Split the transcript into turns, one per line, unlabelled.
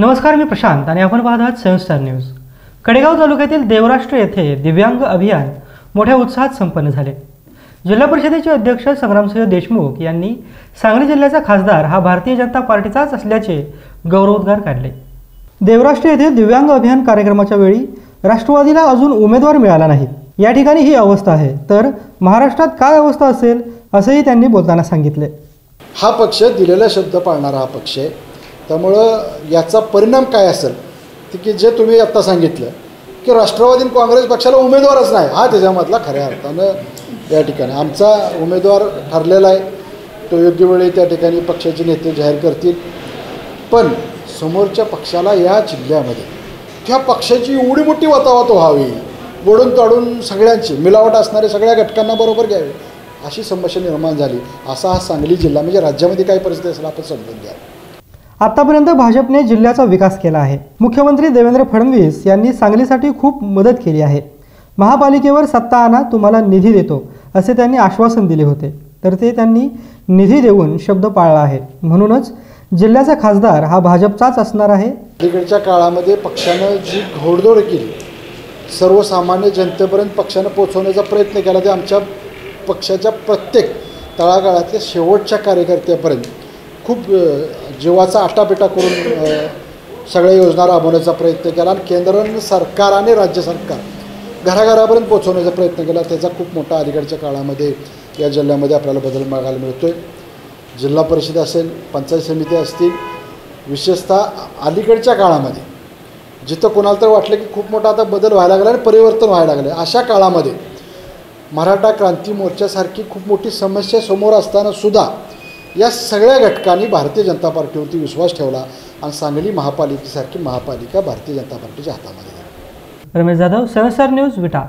नमस्कार मी प्रशांत आणि आपण पाहत आहात संस्कार न्यूज. कडेगाव तालुक्यातील देवराष्ट्र येथे दिव्यांग अभियान मोठ्या उत्साहात संपन्न झाले. जिल्हा परिषदेचे अध्यक्ष संग्रामसिंह देशमुख यांनी सांगली जिल्ह्याचा खासदार हा भारतीय जनता पार्टीचाच असल्याचे गौरवोद्गार काढले. देवराष्ट्र येथे दिव्यांग अभियान कार्यक्रमाच्या वेळी राष्ट्रवादीला अजून उमेदवार मिळाला नाही. या ठिकाणी ही अवस्था आहे. तर महाराष्ट्रात काय अवस्था असेल असंही त्यांनी बोलताना सांगितले.
हा पक्ष दिलेला शब्द पाळणारा हा पक्ष आहे. त्यामुळं याचा परिणाम काय असेल ते की जे तुम्ही आत्ता सांगितलं की राष्ट्रवादी काँग्रेस पक्षाला उमेदवारच नाही हा त्याच्यामधला खऱ्या अर्थानं या ठिकाणी. आमचा उमेदवार ठरलेला आहे तो योग्य वेळी त्या ठिकाणी पक्षाचे नेते जाहीर करतील. पण समोरच्या पक्षाला या जिल्ह्यामध्ये त्या पक्षाची एवढी मोठी वातावात व्हावी बोडून ताडून सगळ्यांची मिलावट असणारे सगळ्या घटकांना बरोबर घ्यावे अशी समस्या निर्माण झाली. असा हा सांगली जिल्हा म्हणजे राज्यामध्ये काय परिस्थिती असेल आपण समजून घ्या.
आतापर्यंत भाजपने जिल्ह्याचा विकास केला आहे. मुख्यमंत्री देवेंद्र फडणवीस यांनी सांगलीसाठी खूप मदत केली आहे. महापालिकेवर सत्ता आणा तुम्हाला निधी देतो असे त्यांनी आश्वासन दिले होते. तर ते त्यांनी निधी देऊन शब्द पाळला आहे. म्हणूनच जिल्ह्याचा खासदार हा भाजपचाच असणार आहे.
अलीकडच्या काळामध्ये पक्षानं जी घोडदौड केली सर्वसामान्य जनतेपर्यंत पक्षानं पोचवण्याचा प्रयत्न केला ते आमच्या पक्षाच्या प्रत्येक तळागाळातल्या शेवटच्या कार्यकर्त्यापर्यंत खूप जीवाचा आटापिटा करून सगळ्या योजना राबवण्याचा प्रयत्न केला आणि केंद्र सरकार आणि राज्य सरकार घराघरापर्यंत पोचवण्याचा प्रयत्न केला. त्याचा खूप मोठा अलीकडच्या काळामध्ये या जिल्ह्यामध्ये आपल्याला बदल बघायला मिळतो आहे जिल्हा परिषद असेल पंचायत समिती असतील विशेषतः अलीकडच्या काळामध्ये जिथं कोणाला तर वाटलं की खूप मोठा आता बदल व्हायला लागला आणि परिवर्तन व्हायला लागलं अशा काळामध्ये मराठा क्रांती मोर्चासारखी खूप मोठी समस्या समोर असताना सुद्धा या सगळ्या घटकांनी भारतीय जनता पार्टीवरती विश्वास ठेवला आणि सांगली महापालिकेसारखी महापालिका भारतीय जनता पार्टीच्या हातामध्ये
रमेश जाधव सहसार न्यूज विटा.